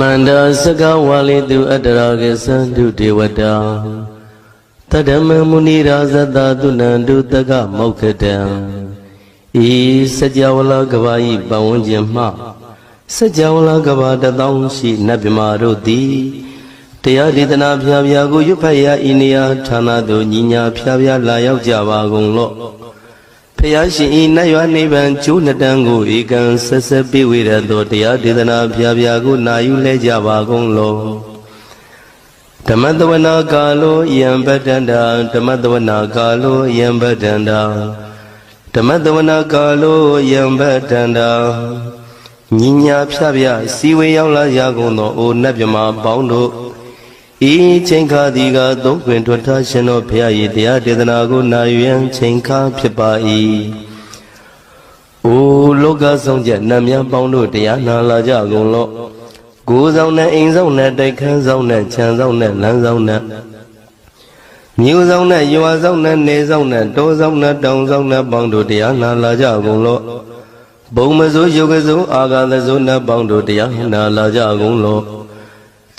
မန္တာစကဝါလိတုအတ္တရာကေသန္တုဒေဝတာတတ္တမမုနိရာဇတသုနန္တုတကမောက္ခတံဤစကြဝဠာကဘာဤပဝန်းကျင်မှစကြဝဠာကဘာတသောရှိနတ်မြမာတို့သည်တရားဒေသနာဖျားဖျားကိုရွတ်ဖတ်ရဤနေရာဌာနသို့ညီညာဖျားဖျားလာရောက်ကြပါကုန်လော့ ဖျားရှင်ဤနတ်ရွာနိဗ္ဗာန်ကျိုးနှစ်တန်းကိုဧကံဆက်ဆက်ပြည့်ဝရသောတရားဒေသနာဖျားဖျားကိုနာယူလဲကြပါကုန်လော့ဓမ္မတဝနာကာလောယံပတ္တန္တာဓမ္မတဝနာကာလောယံပတ္တန္တာဓမ္မတဝနာကာလောယံပတ္တန္တာညီညာဖြဖြစီဝေရောက်လာရကုန်သောအိုနတ်မြမာပေါင်းတို့ ဤချိန်ခါဒီကသုံးခွင်ထွက်ထားရှင်တော်ဘုရား၏တရားဒေသနာကိုနာယူရန်ချိန်ခါဖြစ်ပါ၏အိုလောကဆုံးချက်နတ်များပေါင်းတို့တရားနာလာကြကုန်လော့ကိုယ်ဆောင်နဲ့အိမ်ဆောင်နဲ့တိုက်ခန်းဆောင်နဲ့ခြံဆောင်နဲ့လမ်းဆောင်နဲ့မြို့ဆောင်နဲ့ရွာဆောင်နဲ့နေဆောင်နဲ့တောဆောင်နဲ့တောင်ဆောင်နဲ့ပေါင်းတို့တရားနာလာကြကုန်လော့ဘုံမစိုးယုတ်ကစိုးအာဂါသစိုးနဲ့ပေါင်းတို့တရားနာလာကြကုန်လော့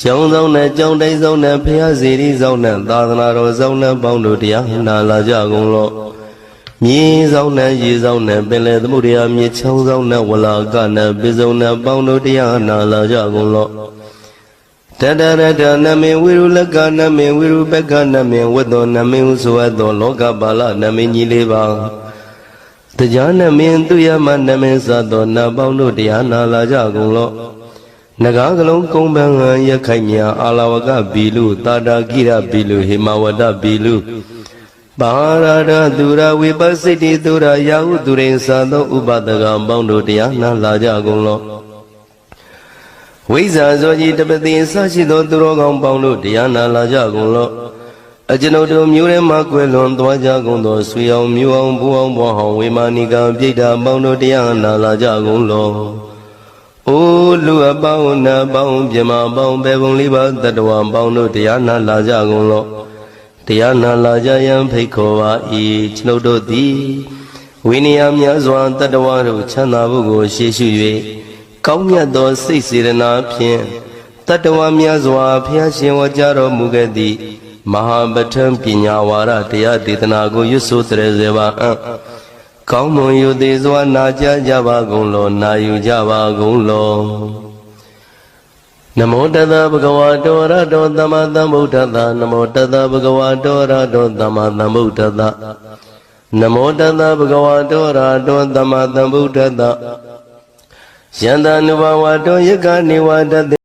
ကျောင်းဆောင်နဲ့ကျောင်းတိုင်းဆောင်နဲ့ဖျားစီရီဆောင်နဲ့သာသနာတော်ဆောင်နဲ့ပေါင်းတို့တရားနာလာကြကုန်လော့မြေဆောင်နဲ့ရေဆောင်နဲ့ပင်လေသမုဒ္ဒရာမြေချောင်းဆောင်နဲ့ဝလာကနဲ့ပိစုံနဲ့ပေါင်းတို့တရားနာလာကြကုန်လော့တတရတနမေဝိရုလကနမေဝိရုပက္ခနမေဝတ္တောနမေဟုဆိုအပ်သောလောကပါဠနမေကြီးလေးပါတရားနမေသူယမနမေသသောနတ်ပေါင်းတို့တရားနာလာကြကုန်လော့ နဂါကလုံးကုံပန်းဟံရခိုင်မြာအာလဝကဘီလူတာတာကိရဘီလူဟေမဝဒဘီလူပါရဒသူရဝိပဿိတိသူရယာဟုသူရိသသောဥပဒကံပေါင်းတို့တရားနာလာကြကုန်လော့ဝိဇ္ဇာဇောကြီးတပတိအစရှိသောသူတော်ကောင်းပေါင်းတို့တရားနာလာကြကုန်လော့အကျွန်ုပ်တို့မျိုးထဲမှာကွယ်လွန်သွားကြကုန်သောဆွေအောင်မျိုးအောင်ဘိုးအောင်ဘွားဟောင်းဝေမာနိကံပြိတ္တာပေါင်းတို့တရားနာလာကြကုန်လော့ အိုလူအပေါင်းနာပေါင်းပြမပေါင်းဘေဘုံလေးပါတတဝံပေါင်းတို့တရားနာလာကြကုန်လော့တရားနာလာကြယံဖိတ်ခေါ်ပါ၏ကျွန်ုပ်တို့သည်ဝိနည်းများစွာတတ္တဝါတို့ချမ်းသာဖို့ကိုရှေ့ရှု၍ကောင်းမြတ်သောစိတ်စေတနာဖြင့်တတ္တဝါများစွာဖျားရှင်ဝကြားတော်မူခဲ့သည့်မဟာပဋ္ဌံပညာဝါဒတရားဒေသနာကိုရွတ်ဆိုတည်းစေပါအံ့ ကောင်းမွန်ယူသေးစွာနာကြားကြပါကုန်လောနာယူကြပါကုန်လောနမောတတဗုဒ္ဓဝါတောရတောသမ္မာသမ္ဗုဒ္ဓတနမောတတဗုဒ္ဓဝါတောရတောသမ္မာသမ္ဗုဒ္ဓတနမောတတဗုဒ္ဓဝါတောရတောသမ္မာသမ္ဗုဒ္ဓတယန္တ ानु ဘဝတောယကနေဝတတ